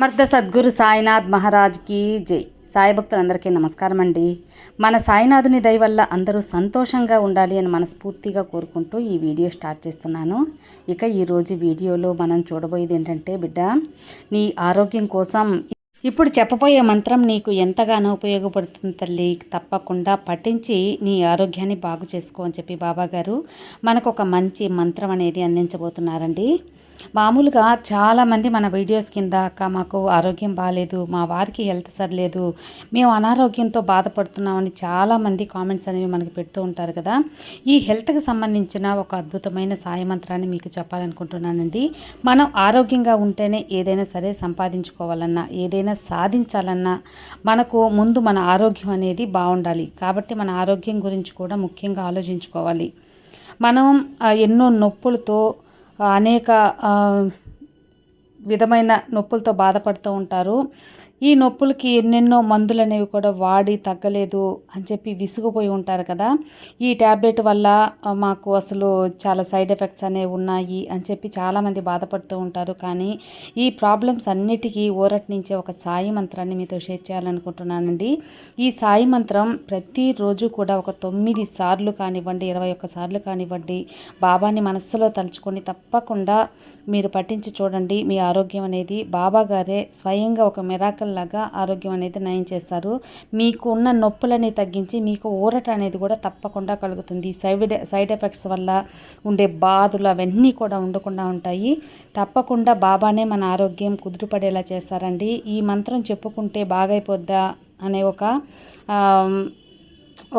సమర్థ సద్గురు సాయినాథ్ మహారాజ్కి జై. సాయి భక్తులందరికీ నమస్కారం అండి మన సాయినాథుని దయ వల్ల అందరూ సంతోషంగా ఉండాలి అని మనస్ఫూర్తిగా కోరుకుంటూ ఈ వీడియో స్టార్ట్ చేస్తున్నాను. ఇక ఈరోజు వీడియోలో మనం చూడబోయేది ఏంటంటే బిడ్డ నీ ఆరోగ్యం కోసం ఇప్పుడు చెప్పబోయే మంత్రం నీకు ఎంతగానో ఉపయోగపడుతుంది తల్లి. తప్పకుండా పఠించి నీ ఆరోగ్యాన్ని బాగు చేసుకో అని చెప్పి బాబాగారు మనకు ఒక మంచి మంత్రం అనేది అందించబోతున్నారండి. మామూలుగా చాలామంది మన వీడియోస్ కింద అక్క మాకు ఆరోగ్యం బాగాలేదు మా వారికి హెల్త్ సరిలేదు మేము అనారోగ్యంతో బాధపడుతున్నామని చాలామంది కామెంట్స్ అనేవి మనకి పెడుతూ ఉంటారు కదా. ఈ హెల్త్కి సంబంధించిన ఒక అద్భుతమైన సాయ మంత్రాన్ని మీకు చెప్పాలనుకుంటున్నానండి. మనం ఆరోగ్యంగా ఉంటేనే ఏదైనా సరే సంపాదించుకోవాలన్నా ఏదైనా సాధించాలన్నా మనకు ముందు మన ఆరోగ్యం అనేది బాగుండాలి. కాబట్టి మన ఆరోగ్యం గురించి కూడా ముఖ్యంగా ఆలోచించుకోవాలి. మనం ఎన్నో నొప్పులతో అనేక ఆ, విధమైన నొప్పులతో బాధపడుతూ ఉంటారు. ఈ నొప్పులకి ఎన్నెన్నో మందులు అనేవి కూడా వాడి తగ్గలేదు అని చెప్పి విసిగిపోయి ఉంటారు కదా. ఈ ట్యాబ్లెట్ వల్ల మాకు అసలు చాలా సైడ్ ఎఫెక్ట్స్ అనేవి ఉన్నాయి అని చెప్పి చాలామంది బాధపడుతూ ఉంటారు. కానీ ఈ ప్రాబ్లమ్స్ అన్నిటికీ ఊరటి ఒక సాయి మంత్రాన్ని మీతో షేర్ చేయాలనుకుంటున్నానండి. ఈ సాయి మంత్రం ప్రతిరోజు కూడా ఒక తొమ్మిది సార్లు కానివ్వండి ఇరవై ఒక్క సార్లు కానివ్వండి బాబాని మనస్సులో తలుచుకొని తప్పకుండా మీరు పఠించి చూడండి. మీ ఆరోగ్యం అనేది బాబా గారే స్వయంగా ఒక మిరాకల్ లాగా ఆరోగ్యం అనేది నయం చేస్తారు. మీకు ఉన్న నొప్పులని తగ్గించి మీకు ఊరట అనేది కూడా తప్పకుండా కలుగుతుంది. సైడ్ సైడ్ ఎఫెక్ట్స్ వల్ల ఉండే బాధలు అవన్నీ కూడా ఉండకుండా ఉంటాయి. తప్పకుండా బాబానే మన ఆరోగ్యం కుదురుపడేలా చేస్తారండి. ఈ మంత్రం చెప్పుకుంటే బాగైపోద్దా అనే ఒక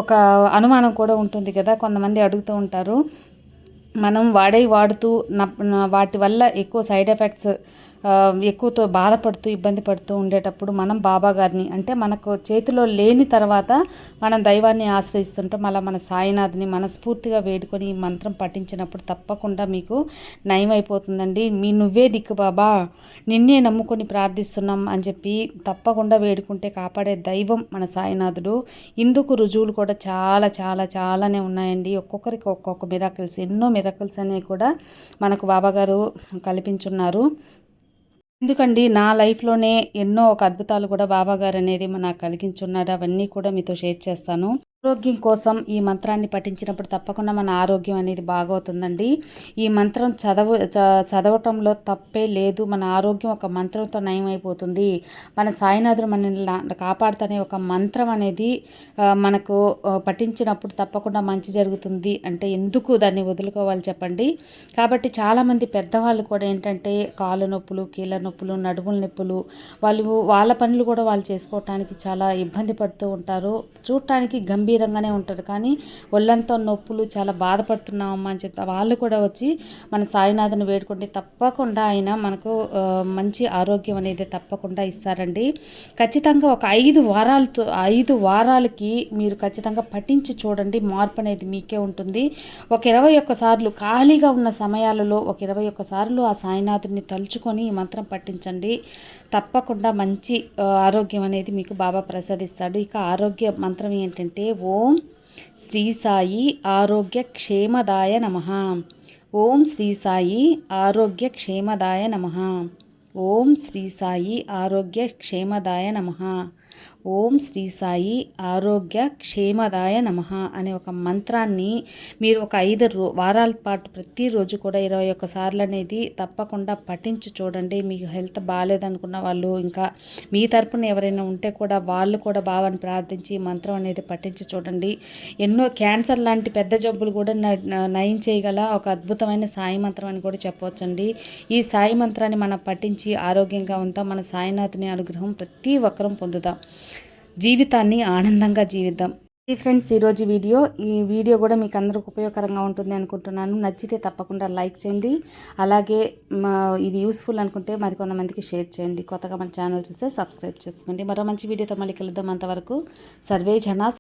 ఒక అనుమానం కూడా ఉంటుంది కదా. కొంతమంది అడుగుతూ ఉంటారు. మనం వాడే వాడుతూ వాటి వల్ల ఎక్కువ సైడ్ ఎఫెక్ట్స్ ఎక్కువతో బాధపడుతూ ఇబ్బంది పడుతూ ఉండేటప్పుడు మనం బాబా గారిని అంటే మనకు చేతిలో లేని తర్వాత మనం దైవాన్ని ఆశ్రయిస్తుంటాం. అలా మన సాయినాథ్ని మనస్ఫూర్తిగా వేడుకొని ఈ మంత్రం పఠించినప్పుడు తప్పకుండా మీకు నయం అయిపోతుందండి మీ నువ్వే దిక్కు బాబా నిన్నే నమ్ముకొని ప్రార్థిస్తున్నాం అని చెప్పి తప్పకుండా వేడుకుంటే కాపాడే దైవం మన సాయినాథుడు. ఇందుకు రుజువులు కూడా చాలా చాలా చాలానే ఉన్నాయండి. ఒక్కొక్కరికి ఒక్కొక్క మిరాకిల్స్ ఎన్నో మిరాకిల్స్ అనేవి కూడా మనకు బాబాగారు కల్పించున్నారు. ఎందుకండి? నా లైఫ్లోనే ఎన్నో ఒక అద్భుతాలు కూడా బాబా గారు అనేది నాకు కలిగించున్నారు అవన్నీ కూడా మీతో షేర్ చేస్తాను. ఆరోగ్యం కోసం ఈ మంత్రాన్ని పఠించినప్పుడు తప్పకుండా మన ఆరోగ్యం అనేది బాగవుతుందండి. ఈ మంత్రం చదవ చ- చదవటంలో తప్పే లేదు. మన ఆరోగ్యం ఒక మంత్రంతో నయమైపోతుంది. మన సాయినాథుడు మనల్ని లా- కాపాడుతనే ఒక మంత్రం అనేది మనకు పఠించినప్పుడు తప్పకుండా మంచి జరుగుతుంది. అంటే ఎందుకు దాన్ని వదులుకోవాలి చెప్పండి. కాబట్టి చాలామంది పెద్దవాళ్ళు కూడా ఏంటంటే కాళ్ళ నొప్పులు కీళ్ళ నొప్పులు నడుముల నొప్పులు వాళ్ళు వాళ్ళ పనులు కూడా వాళ్ళు చేసుకోవటానికి చాలా ఇబ్బంది పడుతూ ఉంటారు. చూడటానికి గంభీరంగానే ఉంటారు కానీ ఒళ్ళంతా నొప్పులు చాలా బాధపడుతున్నామమ్మా అని చెప్తా వాళ్ళు కూడా వచ్చి మన సాయినాథుని వేడుకుంటే తప్పకుండా ఆయన మనకు మంచి ఆరోగ్యం అనేది తప్పకుండా ఇస్తారండి. ఖచ్చితంగా ఒక ఐదు వారాలతో ఐదు వారాలకి మీరు ఖచ్చితంగా పఠించి చూడండి. మార్పు అనేది మీకే ఉంటుంది. ఒక ఇరవై ఒక్క సార్లు ఖాళీగా ఉన్న సమయాలలో ఒక ఇరవై ఒక్క సార్లు ఆ సాయినాథుని తలుచుకొని ఈ మంత్రం పట్టించండి తప్పకుండా మంచి ఆరోగ్యం అనేది మీకు బాబా ప్రసాదిస్తాడు. ఇక ఆరోగ్య మంత్రం ఏంటంటే ఓం శ్రీ సాయి ఆరోగ్య క్షేమదాయ నమ. ఓం శ్రీ సాయి ఆరోగ్య క్షేమదాయ నమ. ఓం శ్రీ సాయి ఆరోగ్య క్షేమదాయ నమ. ఓం శ్రీ సాయి ఆరోగ్య క్షేమదాయ నమ అనే ఒక మంత్రాన్ని మీరు ఒక ఐదు రో వారాల పాటు ప్రతిరోజు కూడా ఇరవై ఒక్క సార్లు అనేది తప్పకుండా పఠించి చూడండి. మీకు హెల్త్ బాగాలేదనుకున్న వాళ్ళు ఇంకా మీ తరపున ఎవరైనా ఉంటే కూడా వాళ్ళు కూడా బావని ప్రార్థించి మంత్రం అనేది పఠించి చూడండి. ఎన్నో క్యాన్సర్ లాంటి పెద్ద జబ్బులు కూడా న- నయం చేయగల ఒక అద్భుతమైన సాయి మంత్రం అని కూడా చెప్పవచ్చండి. ఈ సాయి మంత్రాన్ని మనం పఠించి ఆరోగ్యంగా ఉంటాం. మన సాయినాథుని అనుగ్రహం ప్రతి ఒక్కరం పొందుదాం జీవితాన్ని ఆనందంగా జీవిద్దాం. ఈ ఫ్రెండ్స్ ఈరోజు వీడియో ఈ వీడియో కూడా మీకు అందరికి ఉపయోగకరంగా ఉంటుంది అనుకుంటున్నాను. నచ్చితే తప్పకుండా లైక్ చేయండి. అలాగే మా ఇది యూస్ఫుల్ అనుకుంటే మరి కొంతమందికి షేర్ చేయండి. కొత్తగా మన ఛానల్ చూస్తే సబ్స్క్రైబ్ చేసుకోండి. మరో మంచి వీడియోతో మళ్ళీ కలుద్దాం అంతవరకు. సర్వే జనా